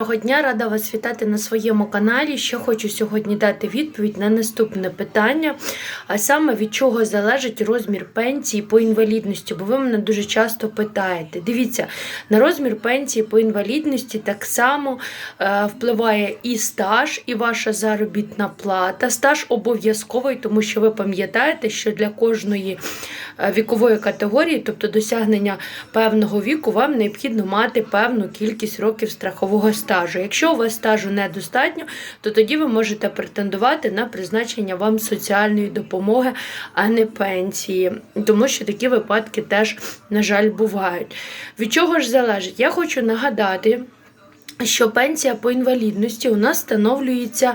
Доброго дня, рада вас вітати на своєму каналі. Ще хочу сьогодні дати відповідь на наступне питання, а саме від чого залежить розмір пенсії по інвалідності, бо ви мене дуже часто питаєте. Дивіться, на розмір пенсії по інвалідності так само е, впливає і стаж, і ваша заробітна плата. Стаж обов'язковий, тому що ви пам'ятаєте, що для кожної е, вікової категорії, тобто досягнення певного віку, вам необхідно мати певну кількість років страхового стажу. Якщо у вас стажу недостатньо, то тоді ви можете претендувати на призначення вам соціальної допомоги, а не пенсії, тому що такі випадки теж, на жаль, бувають. Від чого ж залежить? Я хочу нагадати. Що пенсія по інвалідності у нас встановлюється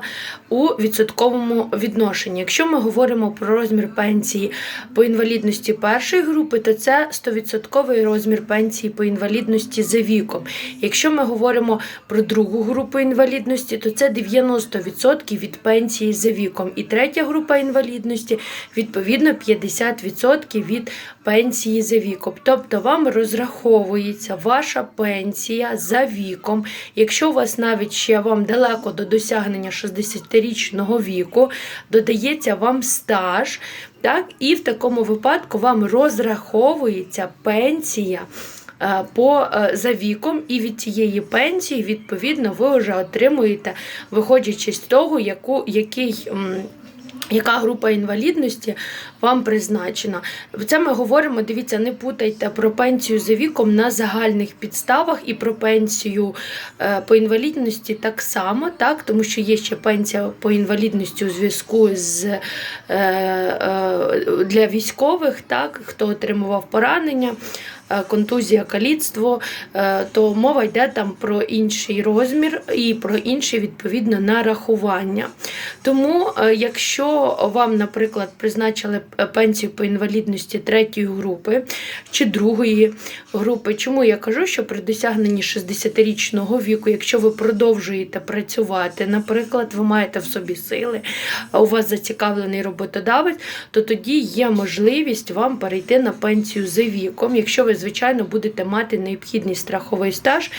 у відсотковому відношенні. Якщо ми говоримо про розмір пенсії по інвалідності першої групи, то це 100% розмір пенсії по інвалідності за віком. Якщо ми говоримо про другу групу інвалідності, то це 90% від пенсії за віком. І третя група інвалідності відповідно 50% від пенсії за віком. Тобто вам розраховується ваша пенсія за віком. Якщо у вас навіть ще вам далеко до досягнення 60-річного віку, додається вам стаж, так, і в такому випадку вам розраховується пенсія. е, По е, за віком, і від цієї пенсії, відповідно, ви вже отримуєте, виходячи з того, яку, який. Яка група інвалідності вам призначена? Це ми говоримо, дивіться, не путайте про пенсію за віком на загальних підставах і про пенсію е, по інвалідності так само, так? тому що є ще пенсія по інвалідності у зв'язку з е, е, для військових, так? хто отримував поранення. Контузія, каліцтво, то мова йде там про інший розмір і про інше відповідно нарахування. Тому, е, якщо вам, наприклад, призначили пенсію по інвалідності третьої групи чи другої групи, чому я кажу, що при досягненні 60-річного віку, якщо ви продовжуєте працювати, наприклад, ви маєте в собі сили, у вас зацікавлений роботодавець, то тоді є можливість вам перейти на пенсію за віком, якщо ви, звичайно, будете мати необхідний страховий стаж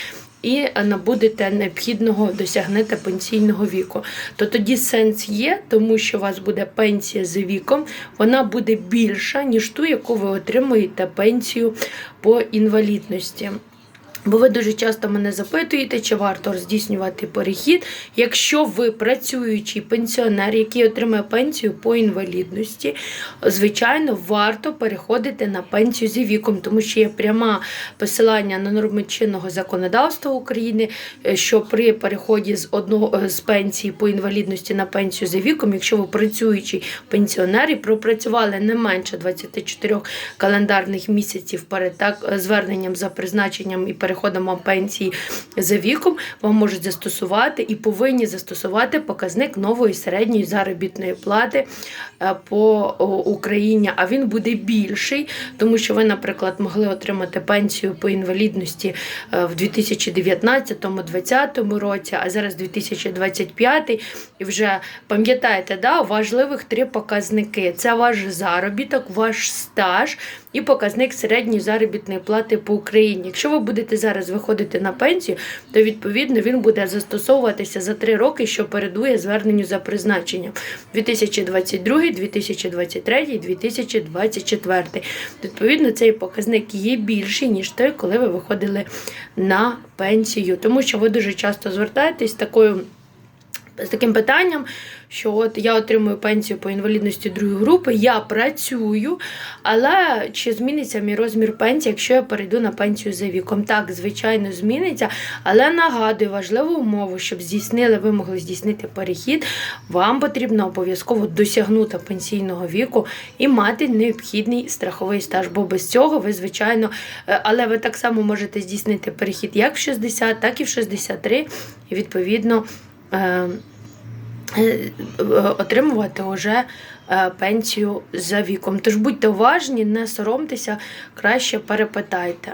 і набудете необхідного досягнете пенсійного віку. То тоді сенс є, тому що у вас буде пенсія за віком, вона буде більша, ніж ту, яку ви отримуєте пенсію по інвалідності. Бо ви дуже часто мене запитуєте, чи варто здійснювати перехід, якщо ви працюючий пенсіонер, який отримує пенсію по інвалідності, звичайно, варто переходити на пенсію зі віком, тому що є пряме посилання на норми чинного законодавства України, е, що при переході з одного е, з пенсії по інвалідності на пенсію за віком, якщо ви працюючий пенсіонер і пропрацювали не менше 24 календарних місяців перед так е, зверненням за призначенням і переходом на пенсії за віком, вам можуть застосувати і повинні застосувати показник нової середньої заробітної плати е, по Україні, а він буде більший, тому що ви, наприклад, могли отримати пенсію по інвалідності е, в 2019-2020 році, а зараз 2025 і вже пам'ятаєте, да, важливих три показники: це ваш заробіток, ваш стаж і показник середньої заробітної плати по Україні. Якщо ви будете зараз виходити на пенсію, то відповідно він буде застосовуватися за три роки, що передує зверненню за призначенням 2022, 2023, 2024. Відповідно, цей показник є більший, ніж той, коли ви виходили на пенсію. Тому що ви дуже часто звертаєтесь такою з таким питанням, що от я отримую пенсію по інвалідності другої групи, я працюю, але чи зміниться мій розмір пенсії, якщо я перейду на пенсію за віком? Так, звичайно, зміниться, але нагадую важливу умову, щоб здійснили, ви могли здійснити перехід, вам потрібно обов'язково досягнути пенсійного віку і мати необхідний страховий стаж. Бо без цього ви, звичайно, е, але ви так само можете здійснити перехід як в 60, так і в 63, і відповідно. Е, е, отримувати вже е, пенсію за віком. Тож будьте уважні, не соромтеся, краще перепитайте.